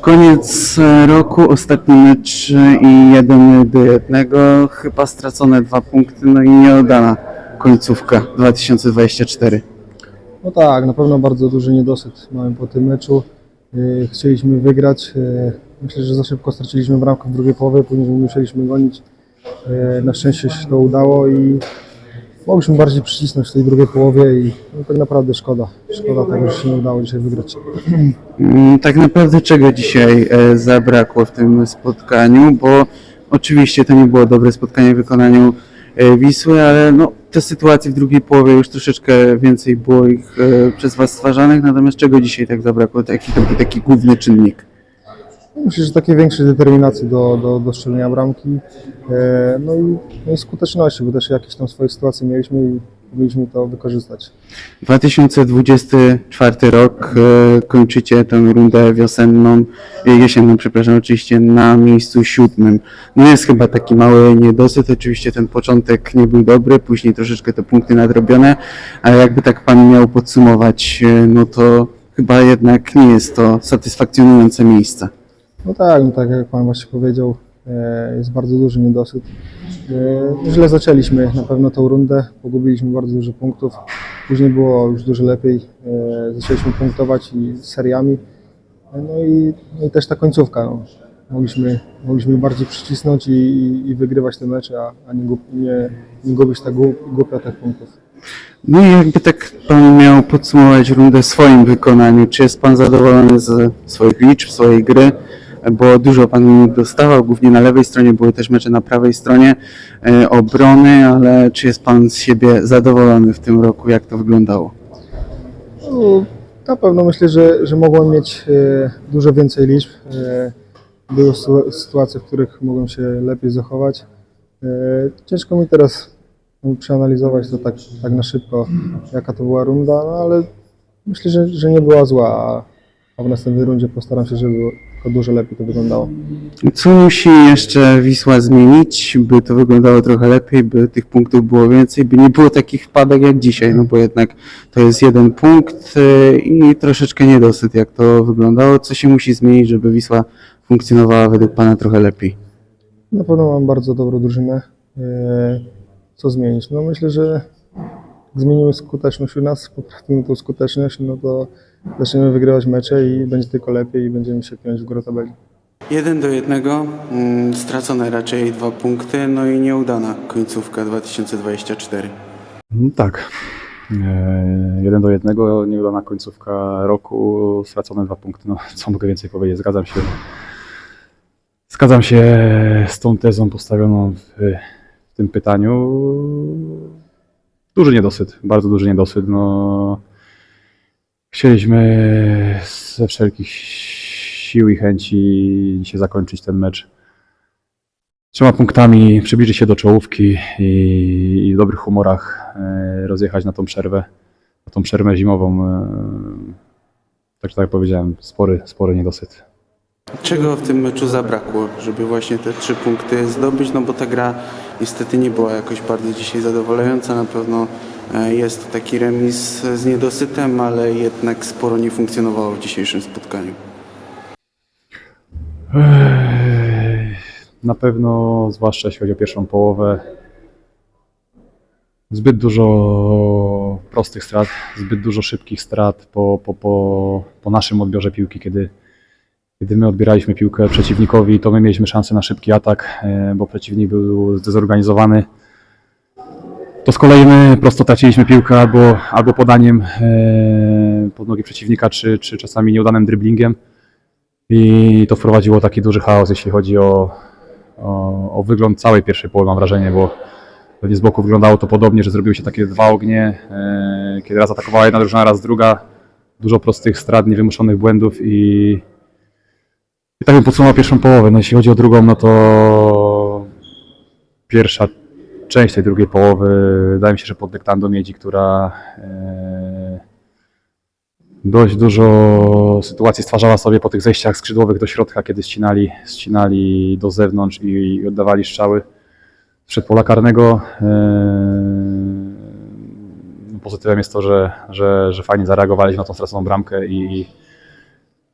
Koniec roku, ostatni mecz i jeden do jednego. Chyba stracone dwa punkty, no i nieoddana końcówka 2024. No tak, na pewno bardzo duży niedosyt mamy po tym meczu. Yy, Chcieliśmy wygrać. Yy, Myślę, że za szybko straciliśmy bramkę w drugiej połowie, później musieliśmy gonić. Yy, Na szczęście się to udało i mogliśmy bardziej przycisnąć w tej drugiej połowie i no, tak naprawdę szkoda. Szkoda tego, że się nie udało dzisiaj wygrać. Mm, Tak naprawdę czego dzisiaj e, zabrakło w tym spotkaniu, bo oczywiście to nie było dobre spotkanie w wykonaniu e, Wisły, ale no, te sytuacje w drugiej połowie już troszeczkę więcej było ich e, przez Was stwarzanych, natomiast czego dzisiaj tak zabrakło? Jaki to był taki główny czynnik? Myślę, że takiej większej determinacji do, do, do bramki. E, No i, no i skuteczności, bo też jakieś tam swoje sytuacje mieliśmy i powinniśmy to wykorzystać. 2024 rok, e, kończycie tę rundę wiosenną, e, jesienną, przepraszam, oczywiście na miejscu siódmym. No jest chyba taki mały niedosyt, oczywiście ten początek nie był dobry, później troszeczkę te punkty nadrobione, ale jakby tak Pan miał podsumować, e, no to chyba jednak nie jest to satysfakcjonujące miejsce. No tak, no tak jak Pan właśnie powiedział, e, jest bardzo duży niedosyt. E, Źle zaczęliśmy na pewno tą rundę, pogubiliśmy bardzo dużo punktów. Później było już dużo lepiej, e, zaczęliśmy punktować i seriami. No i, no i też ta końcówka. No. Mogliśmy, mogliśmy bardziej przycisnąć i, i, i wygrywać te mecze, a, a nie, nie, nie gubić tak głup- głupio tych punktów. No i jakby tak Pan miał podsumować rundę w swoim wykonaniu, czy jest Pan zadowolony z swoich liczb, swojej gry? Bo dużo Pan dostawał, głównie na lewej stronie, były też mecze na prawej stronie e, obrony, ale czy jest Pan z siebie zadowolony w tym roku, jak to wyglądało? No, na pewno myślę, że, że mogłem mieć e, dużo więcej liczb. E, były sy- sytuacje, w których mogłem się lepiej zachować. Ciężko mi teraz no, przeanalizować to tak, tak na szybko, jaka to była runda, no ale myślę, że, że nie była zła, a, w następnej rundzie postaram się, żeby tylko dużo lepiej to wyglądało. Co musi jeszcze Wisła zmienić, by to wyglądało trochę lepiej, by tych punktów było więcej, by nie było takich wpadek jak dzisiaj, no bo jednak to jest jeden punkt e, i troszeczkę niedosyt, jak to wyglądało. Co się musi zmienić, żeby Wisła funkcjonowała według Pana trochę lepiej? Na pewno mam bardzo dobrą drużynę. E, Co zmienić? No myślę, że zmienimy skuteczność u nas, poprawimy tą skuteczność, no to zaczniemy wygrywać mecze i będzie tylko lepiej i będziemy się piąć w górę tabeli. Jeden do jednego, mm, stracone raczej dwa punkty, no i nieudana końcówka 2024. No Tak. E, Jeden do jednego, nieudana końcówka roku, stracone dwa punkty. No, co mogę więcej powiedzieć? Zgadzam się. Zgadzam się z tą tezą postawioną w, w tym pytaniu. Duży niedosyt, bardzo duży niedosyt. No, chcieliśmy ze wszelkich sił i chęci dzisiaj zakończyć ten mecz trzema punktami przybliżyć się do czołówki i, i w dobrych humorach e, rozjechać na tą przerwę, na tą przerwę zimową. e, Tak, tak jak powiedziałem, spory, spory niedosyt. Czego w tym meczu zabrakło, żeby właśnie te trzy punkty zdobyć? No bo ta gra niestety nie była jakoś bardzo dzisiaj zadowalająca. Na pewno e, jest taki remis z niedosytem, ale jednak sporo nie funkcjonowało w dzisiejszym spotkaniu. Na pewno, zwłaszcza jeśli chodzi o pierwszą połowę, zbyt dużo prostych strat, zbyt dużo szybkich strat po, po, po, po naszym odbiorze piłki, kiedy, kiedy my odbieraliśmy piłkę przeciwnikowi, to my mieliśmy szansę na szybki atak, e, bo przeciwnik był zdezorganizowany. To z kolei my prosto traciliśmy piłkę albo, albo podaniem e, pod nogi przeciwnika, czy, czy czasami nieudanym dribblingiem. I to wprowadziło taki duży chaos, jeśli chodzi o, o, o wygląd całej pierwszej połowy, mam wrażenie, bo pewnie z boku wyglądało to podobnie, że zrobiły się takie dwa ognie, e, kiedy raz atakowała jedna drużyna, raz druga. Dużo prostych strat, niewymuszonych błędów i, i tak bym podsumował pierwszą połowę. No jeśli chodzi o drugą, no to pierwsza część tej drugiej połowy, wydaje mi się, że pod dyktando Miedzi, która e, dość dużo sytuacji stwarzała sobie po tych zejściach skrzydłowych do środka, kiedy ścinali, ścinali do zewnątrz i, oddawali strzały przed pola karnego. Eee, Pozytywem jest to, że, że, że fajnie zareagowaliśmy na tą straconą bramkę i,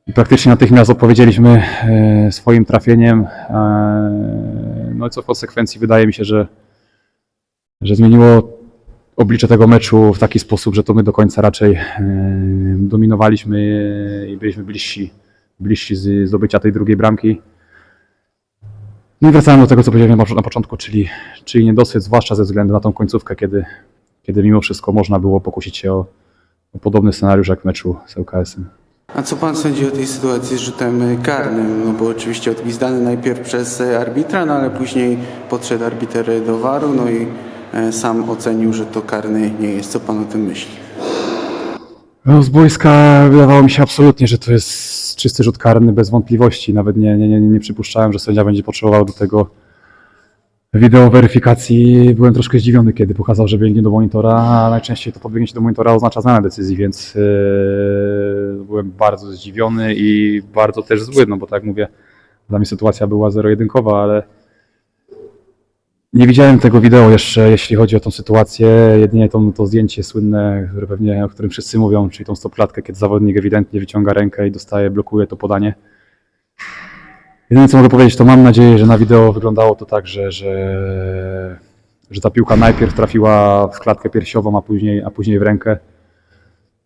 i praktycznie natychmiast odpowiedzieliśmy e, swoim trafieniem. E, no i co w konsekwencji wydaje mi się, że, że zmieniło oblicze tego meczu w taki sposób, że to my do końca raczej e, dominowaliśmy i byliśmy bliżsi, bliżsi zdobycia tej drugiej bramki. No i wracamy do tego, co powiedziałem na początku, czyli, czyli niedosyt, zwłaszcza ze względu na tą końcówkę, kiedy, kiedy mimo wszystko można było pokusić się o, o podobny scenariusz jak w meczu z LKS-em. A co pan sądzi o tej sytuacji z rzutem karnym? No bo oczywiście odgwizdany najpierw przez e, arbitra, no ale później podszedł arbiter do waru, no i e, sam ocenił, że to karny nie jest. Co pan o tym myśli? No, z boiska wydawało mi się absolutnie, że to jest czysty rzut karny, bez wątpliwości. Nawet nie, nie, nie, nie przypuszczałem, że sędzia będzie potrzebował do tego wideo weryfikacji. Byłem troszkę zdziwiony, kiedy pokazał, że biegnie do monitora, a najczęściej to podbiegnięcie do monitora oznacza zmianę decyzji, więc yy, byłem bardzo zdziwiony i bardzo też zły, no bo tak jak mówię, dla mnie sytuacja była zero-jedynkowa, ale nie widziałem tego wideo jeszcze, jeśli chodzi o tą sytuację. Jedynie to, to zdjęcie słynne, które pewnie, o którym wszyscy mówią, czyli tą stopklatkę, kiedy zawodnik ewidentnie wyciąga rękę i dostaje, blokuje to podanie. Jedyne co mogę powiedzieć, to mam nadzieję, że na wideo wyglądało to tak, że, że, że ta piłka najpierw trafiła w klatkę piersiową, a później, a później w rękę.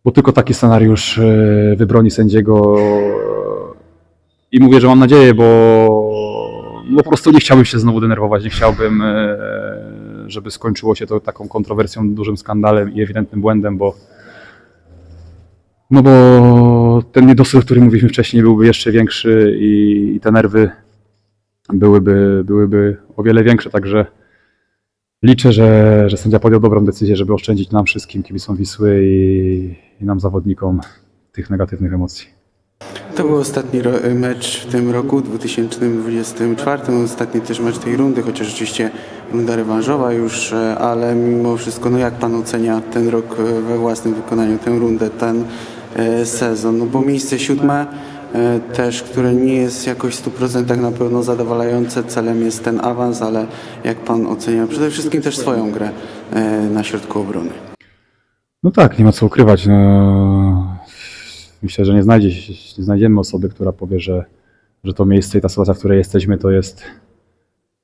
Bo tylko taki scenariusz e, wybroni sędziego. I mówię, że mam nadzieję, bo, bo po prostu nie chciałbym się znowu denerwować, nie chciałbym, e, żeby skończyło się to taką kontrowersją, dużym skandalem i ewidentnym błędem, bo no bo ten niedosyt, o którym mówiliśmy wcześniej, byłby jeszcze większy i, i te nerwy byłyby, byłyby o wiele większe, także liczę, że, że sędzia podjął dobrą decyzję, żeby oszczędzić nam wszystkim kibicom Wisły i, i nam zawodnikom tych negatywnych emocji. To był ostatni mecz w tym roku, 2024, ostatni też mecz tej rundy, chociaż oczywiście runda rewanżowa już, e, ale mimo wszystko, no jak pan ocenia ten rok e, we własnym wykonaniu, tę rundę, ten e, sezon? No bo miejsce siódme też, które nie jest jakoś w 100% na pewno zadowalające, celem jest ten awans, ale jak pan ocenia przede wszystkim też swoją grę e, na środku obrony? No tak, nie ma co ukrywać. No, myślę, że nie, znajdzie, nie znajdziemy osoby, która powie, że, że to miejsce i ta sytuacja, w której jesteśmy, to jest,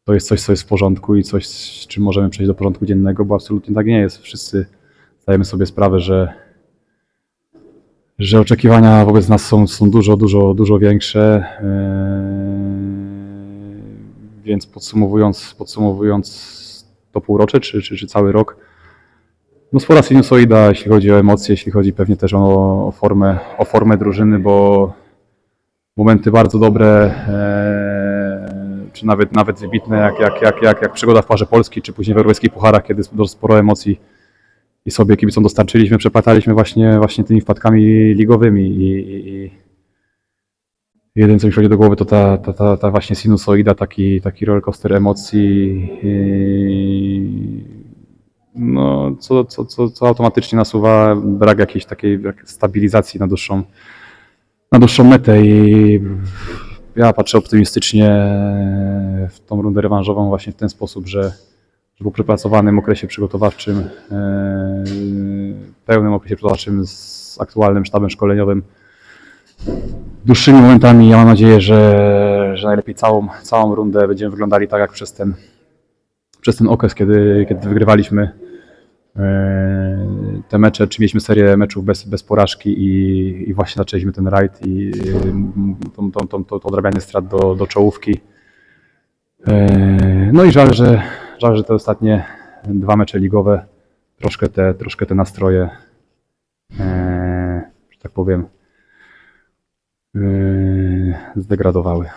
to jest coś, co jest w porządku i coś, z czym możemy przejść do porządku dziennego, bo absolutnie tak nie jest. Wszyscy zdajemy sobie sprawę, że, że oczekiwania wobec nas są, są dużo, dużo, dużo większe. Eee, Więc podsumowując, podsumowując to półrocze czy, czy, czy cały rok, no spora sinusoida, jeśli chodzi o emocje, jeśli chodzi pewnie też o, o, formę, o formę drużyny, bo momenty bardzo dobre, e, czy nawet, nawet wybitne, jak, jak, jak, jak, jak przygoda w parze Polski, czy później w europejskich pucharach, kiedy sporo emocji i sobie kibicom dostarczyliśmy, przeplataliśmy właśnie, właśnie tymi wpadkami ligowymi i, i, i Jedyne, co mi przychodzi do głowy, to ta, ta, ta, ta właśnie sinusoida, taki, taki rollercoaster emocji, i, no, co, co, co, co automatycznie nasuwa brak jakiejś takiej stabilizacji na dłuższą, na dłuższą metę i ja patrzę optymistycznie w tą rundę rewanżową właśnie w ten sposób, że, że po przepracowanym okresie przygotowawczym, e, pełnym okresie przygotowawczym z aktualnym sztabem szkoleniowym, dłuższymi momentami. Ja mam nadzieję, że, że najlepiej całą, całą rundę będziemy wyglądali tak jak przez ten, przez ten okres, kiedy, kiedy wygrywaliśmy e, te mecze, czy mieliśmy serię meczów bez, bez porażki i, i właśnie zaczęliśmy ten rajd i e, tą, tą, tą, to, to odrabianie strat do, do czołówki. E, No i żal, że, żal, że te ostatnie dwa mecze ligowe troszkę te, troszkę te nastroje, e, że tak powiem, yy, zdegradowały.